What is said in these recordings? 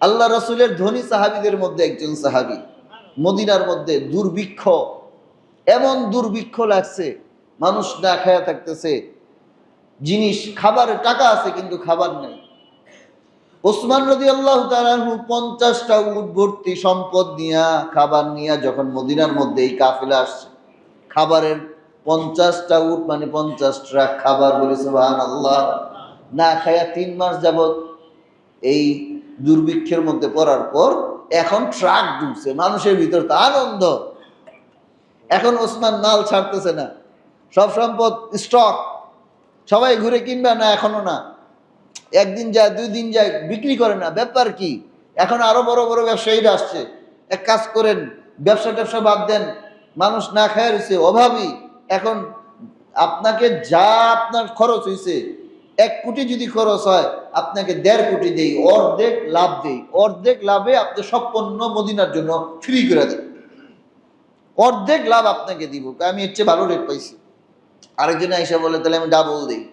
আল্লাহ রসুলের ধনী সাহাবিদের মধ্যে একজন সাহাবি। মদিনার মধ্যে দুর্ভিক্ষ। এমন দুর্ভিক্ষ লাগছে, মানুষ না খায়া থাকতেছে। জিনিস খাবারের টাকা আছে কিন্তু খাবার নেই। ওসমান রদি আল্লাহ পঞ্চাশটা উট ভর্তি সম্পদ নিয়া, খাবার নিয়া যখন মদিনার মধ্যে এই কাফেলা আসছে, খাবারের পঞ্চাশটা উট মানে পঞ্চাশ ট্রাক খাবার বলেছে ভান আল্লাহ না খায়া তিন মাস যাবত এই দুর্ভিক্ষের মধ্যে পড়ার পর এখন ট্রাক ঢুকছে মানুষের ভিতর তো আনন্দ। এখন ওসমান মাল ছাড়তেছে না, সব সম্পদ স্টক সবাই ঘুরে কিনবে না এখনও না। একদিন যায়, দুই দিন যায়, বিক্রি করে না, ব্যাপার কি? এখন আরও বড় বড় ব্যবসায়ীরা আসছে। এক কাজ করেন, ব্যবসা ট্যাবসা বাদ দেন, মানুষ না খায় রয়েছে, অভাবী। এখন আপনাকে যা আপনার খরচ হয়েছে এক কোটি যদি খরচ হয়, আপনাকে দেড় কোটি দেই, অর্ধেক লাভ দেই। অর্ধেক লাভে আপনি সব পণ্য মদিনার জন্য ফ্রি করে দেন। অর্ধেক লাভ আপনাকে দিব। আমি এর চেয়ে ভালো রেট পাইছি। আরেকজনে আইসা বলে, তাহলে আমি ডাবল দিই।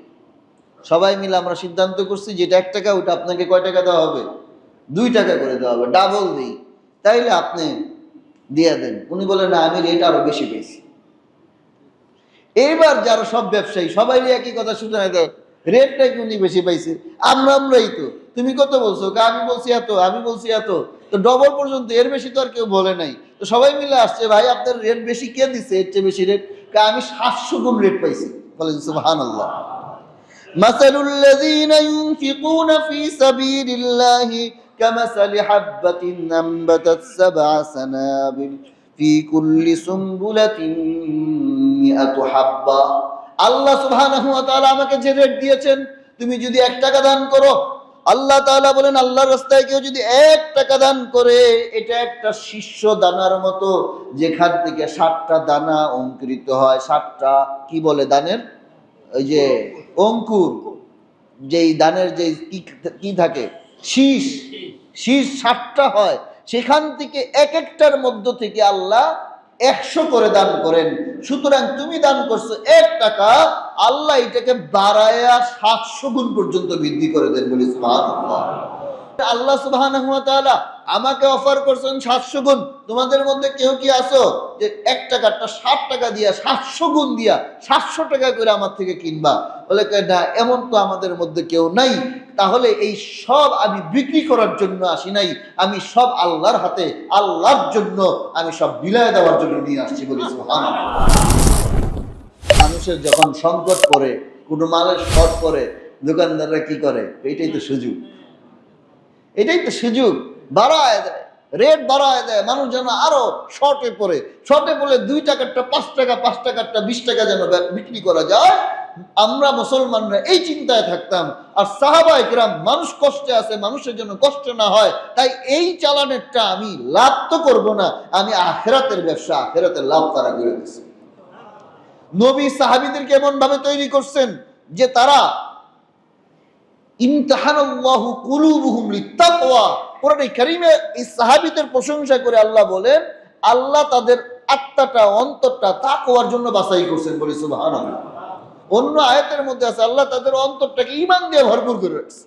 সবাই মিলে আমরা সিদ্ধান্ত করছি যেটা এক টাকা ওটা আপনাকে কয় টাকা দেওয়া হবে? দুই টাকা করে দেওয়া হবে ডাবল দিই। তাইলে আপনি দিয়ে দেন। উনি বলে, না, আমি রেট আরও বেশি পেয়েছি এইবার যারা সব ব্যবসায়ী, সবাই একই কথা শুনে দেয় রেটটা কি উনি বেশি পাইছে আমরা আমরাই তো তুমি কত বলছো কা আমি বলছি এত আমি বলছি এত তো ডবল পর্যন্ত এর বেশি তো আর কেউ বলে নাই তো সবাই মিলে আসছে ভাই আপনার রেট বেশি কে দিচ্ছে এর চেয়ে বেশি রেট কা আমি সাতশো গুণ রেট পাইছি বলেন সুবহান আল্লাহ مثل الذين ينفقون في سبيل الله كمثل حبة أنبتت سبع سنابل في كل سنبلة مئة حبة আল্লাহ তাআলা আমাকে যে রেট দিয়েছেন, তুমি যদি এক টাকা দান করো, আল্লাহ তালা বলেন, আল্লাহর রাস্তায় কেউ যদি এক টাকা দান করে, এটা একটা শিষ্য দানার মতো, যেখান থেকে ষাটটা দানা অঙ্কুরিত হয় ষাটটা কি বলে দানের? ওই যে অঙ্কুর, যেই দানের যে কি থাকে? শীষ শীষ ষাটটা হয়, সেখান থেকে এক একটার মধ্য থেকে আল্লাহ একশো করে দান করেন। সুতরাং তুমি দান করছ এক টাকা, আল্লাহ এটাকে বাড়ায়া সাতশো গুণ পর্যন্ত বৃদ্ধি করে দেন বলি। আল্লাহ তাআলা আমাকে অফার করছেন সাতশো গুণ। তোমাদের মধ্যে কেউ কি আছো যে এক টাকাটা ষাট টাকা দিয়া, সাতশো গুণ দিয়া সাতশো টাকা করে আমার থেকে কিনবা? বলে না, এমন তো আমাদের মধ্যে কেউ নাই। তাহলে এই সব আমি বিক্রি করার জন্য আসি নাই, আমি সব আল্লাহর হাতে, আল্লাহর জন্য আমি সব বিলায় দেওয়ার জন্য নিয়ে আসছি বলি মানুষের যখন সংকট পড়ে, কোনো মালের শর্ট পড়ে, দোকানদাররা কি করে? এইটাই তো সুযোগ। এটাই তো সুযোগ। বাড়ায় দেয় রেট বাড়ায় দেয়, মানুষ যেন আরও শর্টে পড়ে। শর্টে পড়লে দুই টাকারটা, পাঁচ টাকা, পাঁচ টাকারটা, বিশ টাকা যেন বিক্রি করা যায় আমরা মুসলমানরা এই চিন্তায় থাকতাম, আর সাহাবা একরাম মানুষ কষ্টে আছে, মানুষের জন্য কষ্ট না হয়, তাই এই চালানেরটা আমি লাভ তো করব না, আমি আখেরাতের ব্যবসা, আখেরাতের লাভ তারা করে দিচ্ছি নবী সাহাবিদেরকে এমন ভাবে তৈরি করছেন? যে তারা আল্লাহ তাদের আত্মাটা, অন্তরটা তাকওয়ার জন্য বাছাই করছেন বলে সুবহানাল্লাহ। অন্য আয়তের মধ্যে আছে আল্লাহ তাদের অন্তরটাকে ইমান দিয়ে ভরপুর করে রাখছে।